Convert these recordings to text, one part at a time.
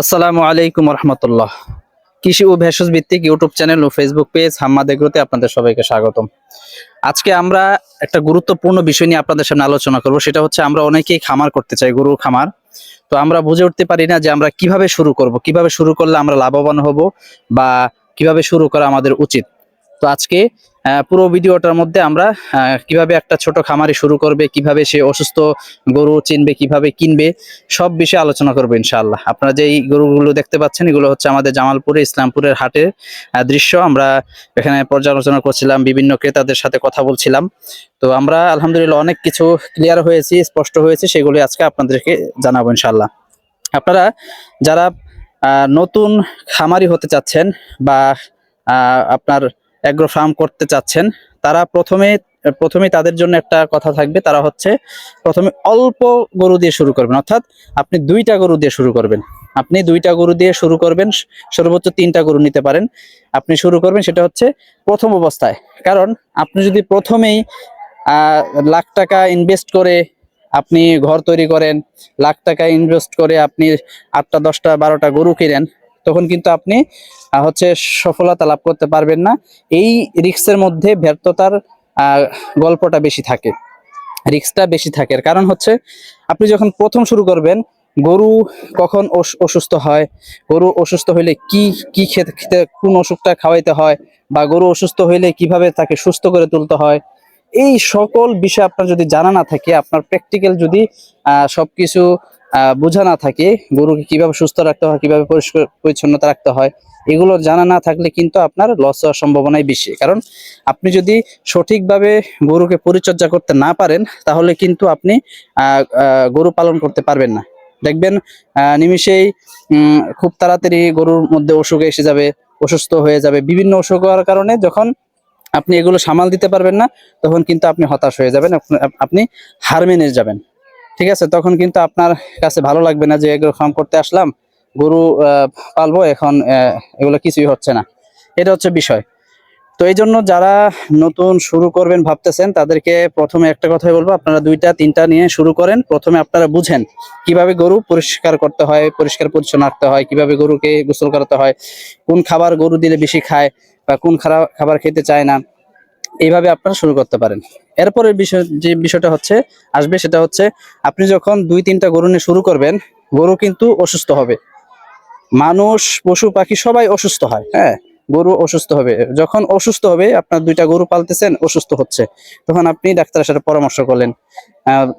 আসসালামু আলাইকুম রহমতুল্লাহ। কৃষি ও ভেষজ ভিত্তিক ইউটিউব চ্যানেল ও ফেসবুক পেজ হাম্মাদ এগ্রোতে আপনাদের সবাইকে স্বাগতম। আজকে আমরা একটা গুরুত্বপূর্ণ বিষয় নিয়ে আপনাদের সামনে আলোচনা করব, সেটা হচ্ছে আমরা অনেকেই খামার করতে চাই গরু খামার। তো আমরা বুঝে উঠতে পারি না যে আমরা কীভাবে শুরু করব, কীভাবে শুরু করলে আমরা লাভবান হব বা কীভাবে শুরু করা আমাদের উচিত। তো আজকে পুরো ভিডিওটার মধ্যে আমরা কীভাবে একটা ছোট খামারি শুরু করবে, কীভাবে সে অসুস্থ গরু চিনবে, কীভাবে কিনবে, সব বিষয়ে আলোচনা করব ইনশাআল্লাহ। আপনারা যে এই গরুগুলো দেখতে পাচ্ছেন, এগুলো হচ্ছে আমাদের জামালপুরে, ইসলামপুরের হাটের দৃশ্য। আমরা এখানে পর্যালোচনা করছিলাম, বিভিন্ন ক্রেতাদের সাথে কথা বলছিলাম। তো আমরা আলহামদুলিল্লাহ অনেক কিছু ক্লিয়ার হয়েছি, স্পষ্ট হয়েছে সেগুলি আজকে আপনাদেরকে জানাব ইনশাআল্লাহ। আপনারা যারা নতুন খামারি হতে চাচ্ছেন বা আপনার অ্যাগ্রো ফার্ম করতে চাচ্ছেন, তারা প্রথমে প্রথমে তাদের জন্য একটা কথা থাকবে, তারা হচ্ছে প্রথমে অল্প গরু দিয়ে শুরু করবেন। অর্থাৎ আপনি দুইটা গরু দিয়ে শুরু করবেন। আপনি দুইটা গরু দিয়ে শুরু করবেন, সর্বোচ্চ তিনটা গরু নিতে পারেন। আপনি শুরু করবেন সেটা হচ্ছে প্রথম অবস্থায়। কারণ আপনি যদি প্রথমেই লাখ টাকা ইনভেস্ট করে আপনি ঘর তৈরি করেন, লাখ টাকা ইনভেস্ট করে আপনি আটটা, দশটা, বারোটা গরু কিনেন তখন কিন্তু আপনি হচ্ছে সফলতা লাভ করতে পারবেন না। এই রিক্সের মধ্যে ব্যর্থতার গল্পটা বেশি থাকে। রিক্সটা বেশি থাকে। কারণ হচ্ছে, আপনি যখন প্রথম শুরু করবেন, গরু কখন অস- অসুস্থ হয়? গরু অসুস্থ হইলে কি কি খেতে খেতে, কোন ওষুধটা খাওয়াইতে হয়? বা গরু অসুস্থ হইলে কীভাবে তাকে সুস্থ করে তুলতে হয়? এই সকল বিষয় আপনার যদি জানা না থাকে, আপনার প্র্যাকটিক্যাল যদি সবকিছু বোঝা না থাকে গরুকে কীভাবে সুস্থ রাখতে হয়, কীভাবে পরিষ্কার, পরিচ্ছন্নতা রাখতে হয়, এগুলো জানা না থাকলে কিন্তু আপনার লস হওয়ার সম্ভাবনাই বেশি। কারণ আপনি যদি সঠিকভাবে গরুকে পরিচর্যা করতে না পারেন, তাহলে কিন্তু আপনি গরু পালন করতে পারবেন না। দেখবেন নিমিষেই খুব তাড়াতাড়ি গরুর মধ্যে অসুখ এসে যাবে, অসুস্থ হয়ে যাবে। বিভিন্ন অসুখ হওয়ার কারণে যখন আপনি এগুলো সামাল দিতে পারবেন না, তখন কিন্তু আপনি হতাশ হয়ে যাবেন আপনি হার মেনে যাবেন। ঠিক আছে, তখন কিন্তু আপনার কাছে ভালো লাগবে না যে এগুলো ফার্ম করতে আসলাম, গরু পালবো, এখন এগুলো কিছুই হচ্ছে না। এটা হচ্ছে বিষয়। তো এই জন্য যারা নতুন শুরু করবেন ভাবতেছেন, তাদেরকে প্রথমে একটা কথাই বলব, আপনারা দুইটা, তিনটা নিয়ে শুরু করেন। প্রথমে আপনারা বুঝেন কীভাবে গরু পরিষ্কার করতে হয়, পরিষ্কার পরিচ্ছন্ন রাখতে হয়, কীভাবে গরুকে গোসল করাতে হয়, কোন খাবার গরু দিলে বেশি খায় বা কোন খারাপ খাবার খেতে চায় না। এইভাবে আপনারা শুরু করতে পারেন। এরপরের বিষয়, যে বিষয়টা হচ্ছে, আসবে সেটা হচ্ছে, আপনি যখন দুই তিনটা গরু নিয়ে শুরু করবেন, গরু কিন্তু অসুস্থ হবে। মানুষ, পশু, পাখি সবাই অসুস্থ হয় হ্যাঁ? গরু অসুস্থ হবে। যখন অসুস্থ হবে, আপনার দুইটা গরু পালতেছেন, অসুস্থ হচ্ছে। তখন আপনি ডাক্তারের সাথে পরামর্শ করলেন।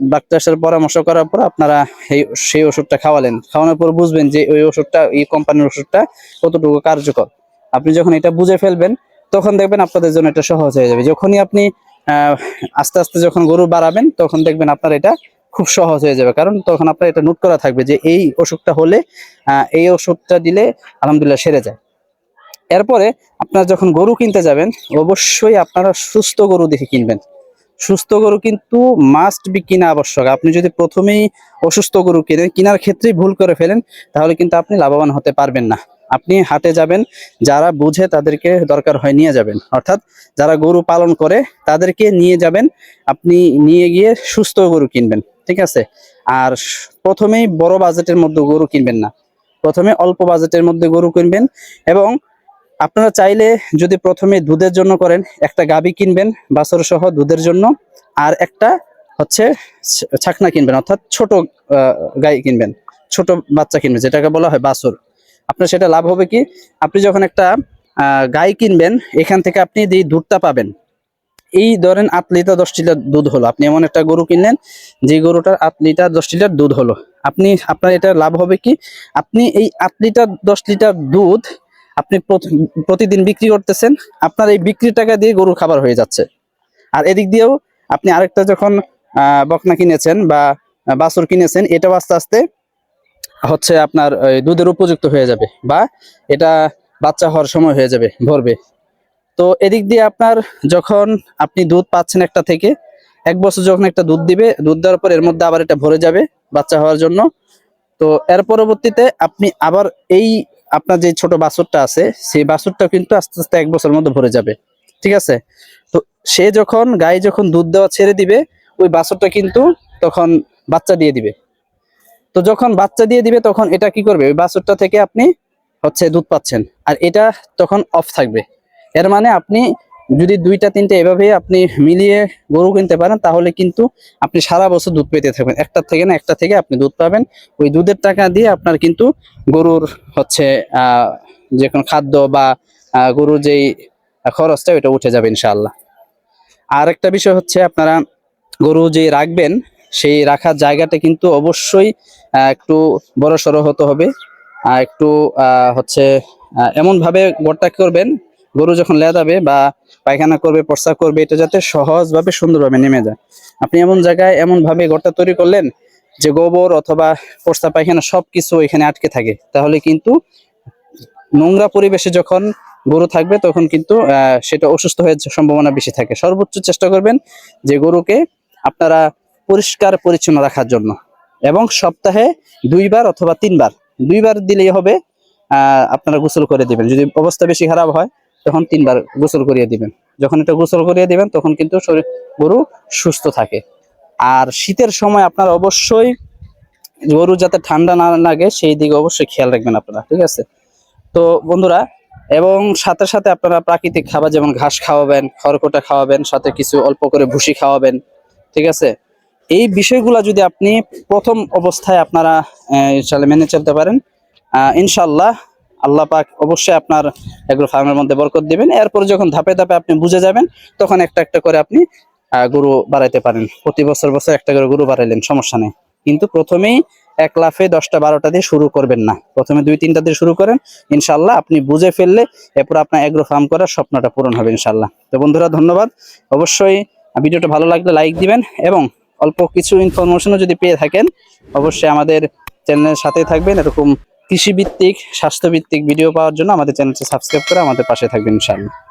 ডাক্তারের সাথে পরামর্শ করার পর আপনারা এই সেই ওষুধটা খাওয়ালেন। খাওয়ানোর পর বুঝবেন যে ওই ওষুধটা, এই কোম্পানির ওষুধটা কতটুকু কার্যকর। আপনি যখন এটা বুঝে ফেলবেন তখন দেখবেন আপনাদের জন্য এটা সহজ হয়ে যাবে। যখনই আপনি আস্তে আস্তে যখন গরু বাড়াবেন, তখন দেখবেন আপনার এটা খুব সহজ হয়ে যাবে। কারণ তখন আপনার এটা নোট করা থাকবে যে এই অসুখটা হলে এই ওষুধটা দিলে আলহামদুলিল্লাহ সেরে যায়। এরপরে আপনারা যখন গরু কিনতে যাবেন, অবশ্যই আপনারা সুস্থ গরু দেখে কিনবেন। সুস্থ গরু কিন্তু মাস্ট বি কিনা আবশ্যক। আপনি যদি প্রথমেই অসুস্থ গরু কিনেন, কেনার ক্ষেত্রেই ভুল করে ফেলেন, তাহলে কিন্তু আপনি লাভবান হতে পারবেন না। আপনি হাটে যাবেন, যারা বুঝে তাদেরকে দরকার হয় নিয়ে যাবেন। অর্থাৎ যারা গরু পালন করে তাদেরকে নিয়ে যাবেন, আপনি নিয়ে গিয়ে সুস্থ গরু কিনবেন, ঠিক আছে? আর প্রথমেই বড় বাজেটের মধ্যে গরু কিনবেন না। প্রথমে অল্প বাজেটের মধ্যে গরু কিনবেন এবং আপনারা চাইলে যদি প্রথমে দুধের জন্য করেন, একটা গাবি কিনবেন বাছর সহ দুধের জন্য, আর একটা হচ্ছে ছাকনা কিনবেন, অর্থাৎ ছোট গাই কিনবেন, ছোট বাচ্চা কিনবেন, যেটাকে বলা হয় বাছর। আপনার সেটা লাভ হবে কি? আপনি যখন একটা গাই কিনবেন, এখান থেকে আপনি যে দুধটা পাবেন, এই ধরেন আট লিটার দশ লিটার দুধ হলো। আপনি এমন একটা গরু কিনলেন, যে গরুটার আট লিটার দশ লিটার দুধ হলো। আপনি, আপনার এটা লাভ হবে কি? আপনি এই আট লিটার দশ লিটার দুধ আপনি প্রতিদিন বিক্রি করতেছেন, আপনার এই বিক্রির টাকা দিয়ে গরু খাবার হয়ে যাচ্ছে। আর এদিক দিয়েও আপনি আরেকটা যখন বকনা কিনেছেন বা, বাছুর কিনেছেন, এটাও আস্তে আস্তে হচ্ছে আপনার দুধের উপযুক্ত হয়ে যাবে বা এটা বাচ্চা হওয়ার সময় হয়ে যাবে, ভরবে। তো এদিক দিয়ে আপনার যখন আপনি দুধ পাচ্ছেন একটা থেকে, এক বছর যখন একটা দুধ দিবে, দুধ দেওয়ার পর এর মধ্যে আবার এটা ভরে যাবে বাচ্চা হওয়ার জন্য। তো এর পরবর্তীতে আপনি আবার এই আপনার যে ছোট বাছুরটা আছে, সেই বাছুরটা কিন্তু আস্তে আস্তে এক বছরের মধ্যে ভরে যাবে। ঠিক আছে? তো সে যখন গায়ে যখন দুধ দেওয়া ছেড়ে দিবে, ওই বাছুরটা কিন্তু তখন বাচ্চা দিয়ে দিবে। তো যখন বাচ্চা দিয়ে দিবে, তখন এটা কি করবে? ওই বাছুরটা থেকে আপনি হচ্ছে দুধ পাচ্ছেন। আর এটা তখন অফ থাকবে। এর মানে আপনি যদি দুইটা, তিনটা এভাবে আপনি মিলিয়ে গরু কিনতে পারেন, তাহলে কিন্তু আপনি সারা বছর দুধ পেতে থাকবেন। একটা থেকে না, একটা থেকে আপনি দুধ পাবেন। ওই দুধের টাকা দিয়ে আপনার কিন্তু গরুর হচ্ছে যে কোনো খাদ্য বা গরুর যেই খরচটা, ওইটা উঠে যাবে ইনশাআল্লাহ। আর একটা বিষয় হচ্ছে, আপনারা গরু যে রাখবেন সেই রাখার জায়গাটা কিন্তু অবশ্যই একটু বড় সড়ো হতে হবে। আর একটু হচ্ছে আহ, এমন ভাবে গোড়টা করবেন গরু যখন লেদাবে বা পায়খানা করবে প্রস্রাব করবে এটা যাতে সহজভাবে সুন্দরভাবে নেমে যায়। আপনি এমন জায়গায় এমন ভাবে গোড়টা তৈরি করলেন যে গোবর অথবা প্রস্তাব পায়খানা সবকিছু এখানে আটকে থাকে তাহলে কিন্তু নোংরা পরিবেশে যখন গরু থাকবে তখন কিন্তু সেটা অসুস্থ হয়ে সম্ভাবনা বেশি থাকে। সর্বোচ্চ চেষ্টা করবেন যে গরুকে আপনারা পরিষ্কার পরিচ্ছন্ন রাখার জন্য। এবং সপ্তাহে দুইবার অথবা তিনবার। দুইবার দিলেই হবে আপনারা গোসল করে দিবেন। যদি অবস্থা বেশি খারাপ হয়, তখন তিনবার গোসল করিয়ে দিবেন। যখন এটা গোসল করিয়ে দিবেন, তখন কিন্তু শরীর, গরু সুস্থ থাকে। আর শীতের সময় আপনারা অবশ্যই গরু যাতে ঠান্ডা না লাগে, সেই দিকে অবশ্যই খেয়াল রাখবেন আপনারা, ঠিক আছে? তো বন্ধুরা, এবং সাথে সাথে আপনারা প্রাকৃতিক খাবার যেমন ঘাস খাওয়াবেন, খড়কোটা খাওয়াবেন, সাথে কিছু অল্প করে ভুসি খাওয়াবেন, ঠিক আছে? এই বিষয়গুলো যদি আপনি প্রথম অবস্থায় আপনারা ইনশাল্লাহ মেনে চলতে পারেন ইনশাল্লাহ আল্লাহ পাক অবশ্যই আপনার এগুলো ফার্মের মধ্যে বরকত দিবেন। এরপর যখন ধাপে ধাপে আপনি বুঝে যাবেন, তখন একটা একটা করে আপনি গরু বাড়াইতে পারেন। প্রতি বছর বছর একটা করে গরু বাড়াইলেন, সমস্যা নেই। কিন্তু প্রথমেই এক লাফে দশটা বারোটা দিয়ে শুরু করবেন না। প্রথমে দুই তিনটা দিয়ে শুরু করেন ইনশাল্লাহ আপনি বুঝে ফেললে এরপর আপনার এগ্রো ফার্ম করার স্বপ্নটা পূরণ হবে ইনশাল্লাহ তো বন্ধুরা, ধন্যবাদ। অবশ্যই ভিডিওটা ভালো লাগলে লাইক দিবেন এবং অল্প কিছু ইনফরমেশনও যদি পেয়ে থাকেন, অবশ্যই আমাদের চ্যানেলের সাথে থাকবেন। এরকম কৃষিভিত্তিক, স্বাস্থ্যভিত্তিক ভিডিও পাওয়ার জন্য আমাদের চ্যানেলটি সাবস্ক্রাইব করে আমাদের পাশে থাকবেন ইনশাআল্লাহ।